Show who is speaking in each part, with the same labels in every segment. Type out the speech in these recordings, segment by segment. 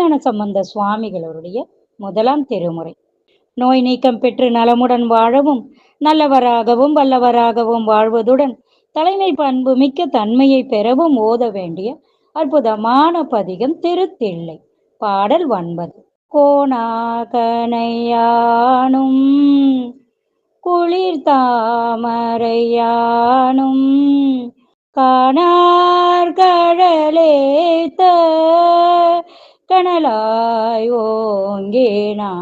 Speaker 1: திருஞான சம்பந்த சுவாமிகளுடைய முதலாம் திருமுறை. நோய் நீக்கம் பெற்று நலமுடன் வாழவும் நல்லவராகவும் வல்லவராகவும் வாழ்வதுடன் தலைமை பண்பு மிக்க தன்மையை பெறவும் ஓத வேண்டிய அற்புதமான பதிகம் திருத்தில்லை பாடல் ஒன்பது. கோணாகனையானும் குளிர் தாமரையானும் காணார் கணலாய் கனலாய்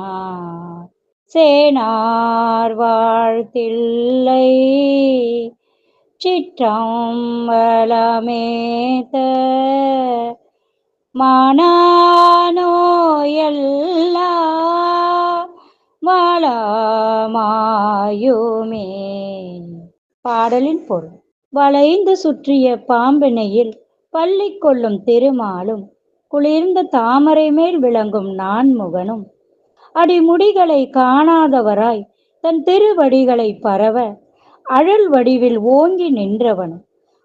Speaker 1: சேனார் வாழ்த்தில்லை. சிற்றம் வளமேத்த. மானோயல்லா வளமாயுமே. பாடலின் பொருள். வளைந்து சுற்றிய பாம்பினையில் பள்ளி கொள்ளும் திருமாலும் குளிர்ந்த தாமரை மேல் விளங்கும் நான்முகனும் அடிமுடிகளை காணாதவராய் தன் திருவடிகளை பரவ அழல் வடிவில் ஓங்கி நின்றவனும்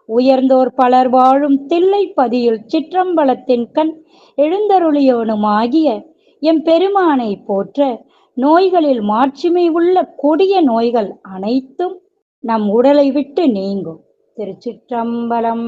Speaker 1: உயர்ந்தோர் பலர் வாழும் தில்லைப்பதியில் சிற்றம்பலத்தின் கண் எழுந்தருளியவனுமாகிய எம் பெருமானை போற்ற நோய்களில் மாட்சிமை உள்ள கொடிய நோய்கள் அனைத்தும் நம் உடலை விட்டு நீங்கும். திருச்சிற்றம்பலம்.